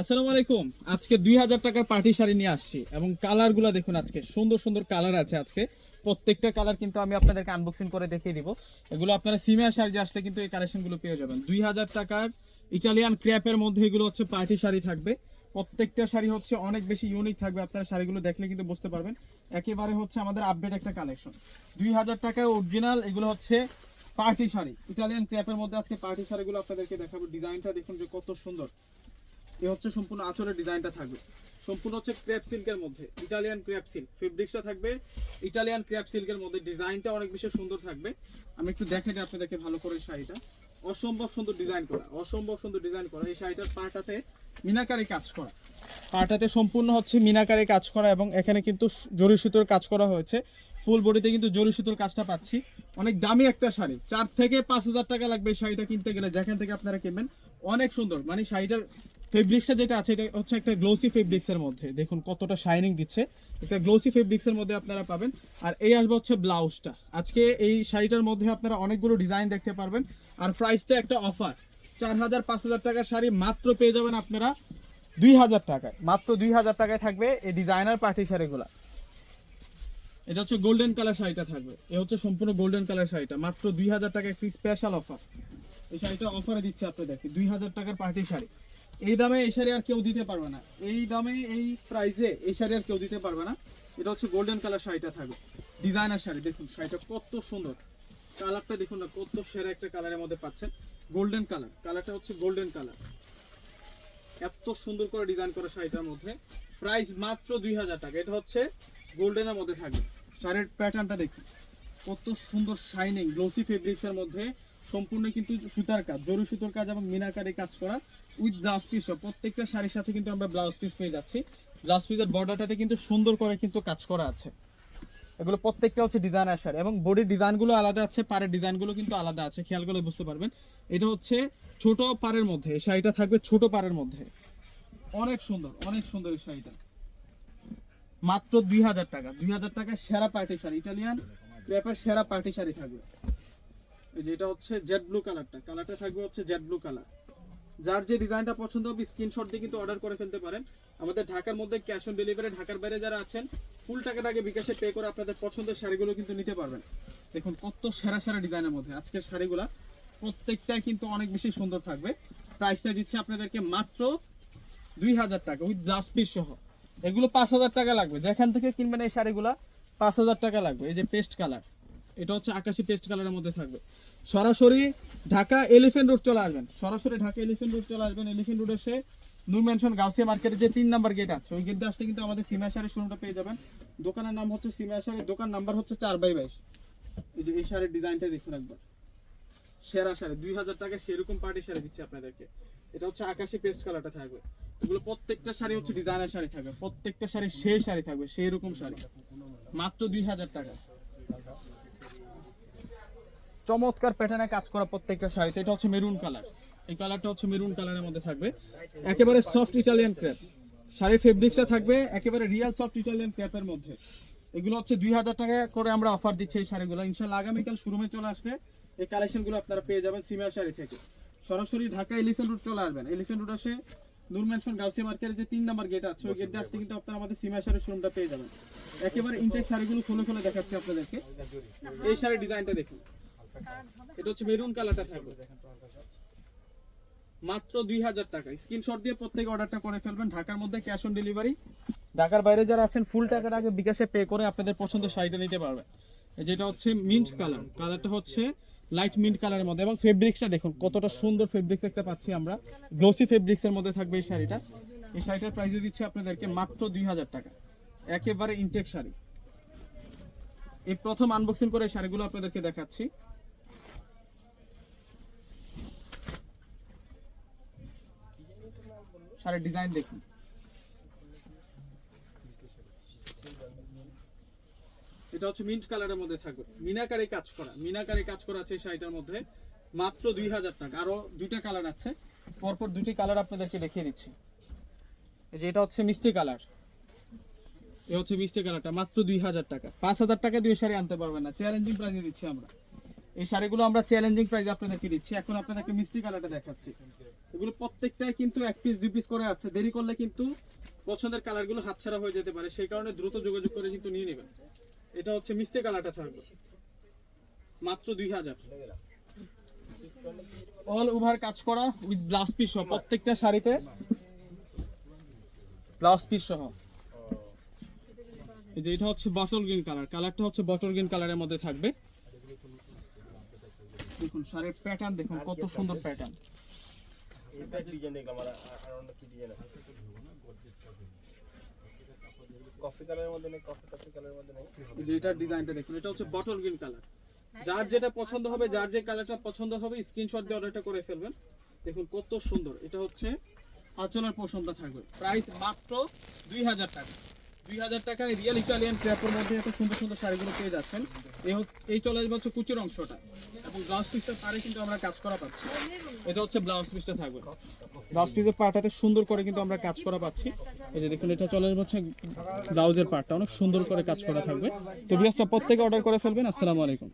আসসালামু আলাইকুম। আজকে দুই হাজার টাকার পার্টি শাড়ি নিয়ে আসছি এবং কালারগুলো দেখুন আজকে। সুন্দর সুন্দর কালার আছে আজকে। প্রত্যেকটা কালার কিন্তু আমি আপনাদেরকে আনবক্সিং করে দেখিয়ে দিব। এগুলো আপনারা সিমিয়া শাড়ি আসলে কিন্তু এই কালেকশনগুলো পেয়ে যাবেন। দুই হাজার টাকার ইটালিয়ান ক্র্যাপের মধ্যে এগুলো হচ্ছে পার্টি শাড়ি থাকবে। প্রত্যেকটা শাড়ি হচ্ছে অনেক বেশি ইউনিক থাকবে। আপনারা শাড়িগুলো দেখলে কিন্তু বুঝতে পারবেন। একেবারে হচ্ছে আমাদের আপডেট একটা কালেকশন দুই হাজার টাকায় অরিজিনাল এগুলো হচ্ছে পার্টি শাড়ি। ইটালিয়ান ক্র্যাপের মধ্যে আজকে পার্টি শাড়িগুলো আপনাদেরকে দেখাবো। ডিজাইনটা দেখুন যে কত সুন্দর। এ হচ্ছে সম্পূর্ণ আঁচলের ডিজাইনটা থাকবে। সম্পূর্ণ হচ্ছে ক্র্যাপ সিল্কের মধ্যে, ইটালিয়ান ক্র্যাপ সিল্ক, ফেব্রিক্সটা থাকবে। ইটালিয়ান ক্র্যাপ সিল্কের মধ্যে ডিজাইনটা অনেক বেশি সুন্দর থাকবে। আমি একটু দেখে দিই আপনাদেরকে ভালো করে শাড়িটা। অসম্ভব সুন্দর ডিজাইন করা, অসম্ভব সুন্দর ডিজাইন করা। এই শাড়িটার পাটাতে মিনাকারি কাজ করা। পাটাতে সম্পূর্ণ হচ্ছে মিনাকারি কাজ করা এবং এখানে কিন্তু জরি সুতোর কাজ করা হয়েছে। ফুল বডিতে কিন্তু জরি সুতোর কাজটা পাচ্ছি। অনেক দামি একটা শাড়ি, চার থেকে পাঁচ হাজার টাকা লাগবে এই শাড়িটা কিনতে গেলে। যেখান থেকে আপনারা কিনবেন অনেক সুন্দর। মানে শাড়িটার ফেব্রিক্সটা যেটা আছে, এটা হচ্ছে একটা গ্লোসি ফেব্রিক্সের মধ্যে। দেখুন কতটা শাইনিং দিচ্ছে। একটা গ্লোসি ফেব্রিক্সের মধ্যে আপনারা পাবেন। আর এই আসবে হচ্ছে ব্লাউজটা আজকে এই শাড়িটার মধ্যে আপনারা অনেকগুলো ডিজাইন দেখতে পারবেন। আর প্রাইসটা একটা অফার চার হাজার, পাঁচ হাজার টাকার শাড়ি মাত্র পেয়ে যাবেন আপনারা দুই হাজার টাকায়। মাত্র দুই হাজার টাকায় থাকবে এই ডিজাইনার পার্টি শাড়িগুলা। এটা হচ্ছে গোল্ডেন কালার শাড়িটা থাকবে। এ হচ্ছে সম্পূর্ণ গোল্ডেন কালার শাড়িটা। মাত্র দুই হাজার টাকা একটি স্পেশাল অফার এই শাড়িটা অফারে দিচ্ছে আপনাদেরকে, দুই হাজার টাকার পার্টি শাড়ি। এই দামে এই শাড়ি আর কেউ দিতে পারবে না। এই দামে, এই প্রাইসে এই শাড়ি আর কেউ দিতে পারবে না। এটা হচ্ছে গোল্ডেন কালার শাড়িটা থাকবে। ডিজাইনার শাড়ি, দেখুন শাড়িটা কত সুন্দর। কালারটা দেখুন না, কত সেরা একটা কালারের মধ্যে পাচ্ছেন। গোল্ডেন কালার কালারটা হচ্ছে গোল্ডেন কালার এত সুন্দর করে ডিজাইন করা শাড়িটার মধ্যে। প্রাইস মাত্র দুই হাজার টাকা। এটা হচ্ছে গোল্ডেনের মধ্যে থাকবে। শাড়ির প্যাটার্নটা দেখুন। কত সুন্দর শাইনিং গ্লোসি ফেব্রিক্সের মধ্যে সম্পূর্ণ কিন্তু সুতার কাজ জরি সুতোর কাজ এবং মিনাকারি কাজ করা উইথ ব্লাউজ পিস প্রত্যেকটা শাড়ির সাথে কিন্তু আমরা ব্লাউজ পিস পেয়ে যাচ্ছি। ব্লাউজ পিসের বর্ডারটাতে কিন্তু সুন্দর করে কিন্তু কাজ করা আছে। এগুলো প্রত্যেকটা হচ্ছে ডিজাইনার শাড়ি এবং বডির ডিজাইনগুলো আলাদা আছে, পাড়ের ডিজাইনগুলো কিন্তু আলাদা আছে, খেয়াল করলে বুঝতে পারবেন। এটা হচ্ছে ছোট পাড়ের মধ্যে, এই শাড়িটা থাকবে ছোট পাড়ের মধ্যে। অনেক সুন্দর অনেক সুন্দর এই শাড়িটা। মাত্র দুই হাজার টাকা, দুই হাজার টাকা সেরা পার্টি শাড়ি, ইটালিয়ান ক্রেপের সেরা পার্টি শাড়ি থাকবে। এই যে এটা হচ্ছে জেড ব্লু কালারটা কালারটা থাকবে হচ্ছে জেড ব্লু কালার যার যে ডিজাইনটা পছন্দ হবে স্ক্রিনশট দিয়ে কিন্তু অর্ডার করে ফেলতে পারেন। আমাদের ঢাকার মধ্যে ক্যাশ অন ডেলিভারি ঢাকার বাইরে যারা আছেন ফুল টাকাটা আগে বিকাশে পে করে আপনাদের পছন্দের শাড়িগুলো কিন্তু নিতে পারবেন। দেখুন, কত সেরা সেরা ডিজাইনের মধ্যে আজকের শাড়িগুলা। প্রত্যেকটাই কিন্তু অনেক বেশি সুন্দর থাকবে। প্রাইসটা দিচ্ছে আপনাদেরকে মাত্র দুই হাজার টাকা উইথ ব্লাউজ পিস সহ। এগুলো পাঁচ হাজার টাকা লাগবে। যেখান থেকে কিনবেন এই শাড়িগুলা, পাঁচ হাজার টাকা লাগবে। এই যে পেস্ট কালার এটা হচ্ছে আকাশি পেস্ট কালারের মধ্যে থাকবে। সরাসরি ঢাকা এলিফেন্ট রোড চলে আসবেন। সরাসরি ঢাকা এলিফেন্ট রোড চলে আসবেন। এলিফেন্ট রোড এসে নূর ম্যানশন গাউসিয়া মার্কেটে যে তিন নাম্বার গেট আছে, ওই গেট দিয়ে আসলে কিন্তু আমাদের সিমা শাড়ির শোরুমটা পেয়ে যাবেন। দোকানের নাম হচ্ছে সিমা শাড়ির দোকান নাম্বার হচ্ছে চার বাই বাইশ। এই যে এই শাড়ির ডিজাইনটা দেখুন একবার। সেরা শাড়ি, দুই হাজার টাকা সেরকম পার্টি শাড়ি দিচ্ছে আপনাদেরকে। এটা হচ্ছে আকাশি পেস্ট কালারটা থাকবে। এগুলো প্রত্যেকটা শাড়ি হচ্ছে ডিজাইনার শাড়ি থাকবে। প্রত্যেকটা শাড়ি সেই শাড়ি থাকবে সেই রকম শাড়ি। মাত্র দুই হাজার টাকা। চমৎকার প্যাটার্নে কাজ করা প্রত্যেকটা শাড়িতে। এটা হচ্ছে মেরুন কালার এই কালারটা হচ্ছে মেরুন কালারের মধ্যে থাকবে। একেবারে সফট ইটালিয়ান ক্র্যাপ শাড়ির ফেব্রিক্সটা থাকবে একেবারে রিয়েল সফট ইটালিয়ান ক্র্যাপের মধ্যে। এগুলো হচ্ছে দুই হাজার টাকা করে আমরা অফার দিচ্ছি এই শাড়িগুলো। ইনশাল্লাহ আগামীকাল শোরুমে চলে আসলে এই কালেকশনগুলো আপনারা পেয়ে যাবেন সিমিয়া শাড়ি থেকে। সরাসরি ঢাকা এলিফেন্ট রোড চলে আসবেন। এলিফেন্ট রোড আসে নূর ম্যানশন গাউসিয়া মার্কেটের যে তিন নাম্বার গেট আছে, ওই গেট দিয়ে আসতে কিন্তু আপনারা আমাদের সিমিয়া শাড়ির শোরুমটা পেয়ে যাবেন। একেবারে ইনটেক শাড়িগুলো খুলে খুলে দেখাচ্ছি আপনাদেরকে। এই শাড়ির ডিজাইনটা দেখুন। এটা হচ্ছে মেরুন কালারটা থাকবে। মাত্র দুই হাজার টাকা। স্ক্রিনশট দিয়ে প্রত্যেক অর্ডারটা করে ফেলবেন। ঢাকার মধ্যে ক্যাশ অন ডেলিভারি। ঢাকার বাইরে যারা আছেন ফুল টাকার আগে বিকাশে পে করে আপনাদের পছন্দের শাড়িটা নিতে পারবেন। যেটা হচ্ছে মিন্ট কালার কালারটা হচ্ছে লাইট মিন্ট কালারের মধ্যে। এবং ফেব্রিক্সটা দেখুন, কতটা সুন্দর ফেব্রিক্স একটা পাচ্ছি আমরা। গ্লোসি ফেব্রিক্সের মধ্যে থাকবে এই শাড়িটা। এই শাড়িটার প্রাইস দিচ্ছে আপনাদেরকে মাত্র দুই হাজার টাকা। একেবারে ইনটেক শাড়ি। এই প্রথম আনবক্সিং করে শাড়িগুলো আপনাদেরকে দেখাচ্ছি। শাড়ির ডিজাইন দেখুন। এটা হচ্ছে মিন্ট কালারের মধ্যে থাকবে। মিনাকারি কাজ করা। মিনাকারি কাজ করা আছে শাড়িটার মধ্যে। মাত্র দুই হাজার টাকা। আরও দুইটা কালার আছে। পরপর দুটি কালার আপনাদেরকে দেখিয়ে দিচ্ছি। যে এটা হচ্ছে মিষ্টি কালার। এ হচ্ছে মিষ্টি কালারটা। মাত্র দুই হাজার টাকা। পাঁচ হাজার টাকা দিয়ে শাড়ি আনতে পারবেন না। চ্যালেঞ্জিং প্রাইসে দিচ্ছি আমরা। এই শাড়িগুলো আমরা চ্যালেঞ্জিং প্রাইস আপনাদেরকে দিচ্ছি। এখন আপনাদেরকে মিষ্টি কালারটা দেখাচ্ছি। এগুলো প্রত্যেকটাই কিন্তু এক পিস দুই পিস করে আছে। দেরি করলে কিন্তু পছন্দের কালারগুলো হাতছাড়া হয়ে যেতে পারে। সেই কারণে দ্রুত যোগাযোগ করে কিন্তু নিয়ে নেবেন। এটা হচ্ছে মিষ্টি কালারটা থাকবে। মাত্র দুই হাজার। অল ওভার কাজ করা উইথ ব্লাউজ পিস সহ, প্রত্যেকটা শাড়িতে ব্লাউজ পিস সহ। এই যে এটা হচ্ছে বটল গ্রিন কালার কালারটা হচ্ছে বটল গ্রিন কালারের মধ্যে থাকবে। দেখুন, শাড়ির প্যাটার্ন দেখুন, কত সুন্দর প্যাটার্ন এটা ডিজাইনটা দেখুন, এটা হচ্ছে বটল গ্রিন কালার যার যেটা পছন্দ হবে, যার যে কালারটা পছন্দ হবে স্ক্রিনশট দিয়ে অর্ডারটা করে ফেলবেন। দেখুন কত সুন্দর, এটা হচ্ছে আচলের পোষণটা থাকবে। প্রাইস মাত্র দুই হাজার টাকা। দুই হাজার টাকায় রিয়েল ইটালিয়ান ক্র্যাপের মধ্যে এত সুন্দর সুন্দর শাড়িগুলো পেয়ে যাচ্ছেন। এই এই চলে আসবে হচ্ছে কুচির অংশটা। এবং ব্লাউজ পিসটা পারে কিন্তু আমরা কাজ করা পাচ্ছি। এটা হচ্ছে ব্লাউজ পিসটা থাকবে। ব্লাউজ পিসের পার্টটাতে সুন্দর করে কিন্তু আমরা কাজ করা পাচ্ছি। এই যে দেখুন, এটা চলে আসবে হচ্ছে ব্লাউজের পার্টটা অনেক সুন্দর করে কাজ করা থাকবে। তো বিয়াসটা প্রত্যেকে অর্ডার করে ফেলবেন। আসসালামু আলাইকুম।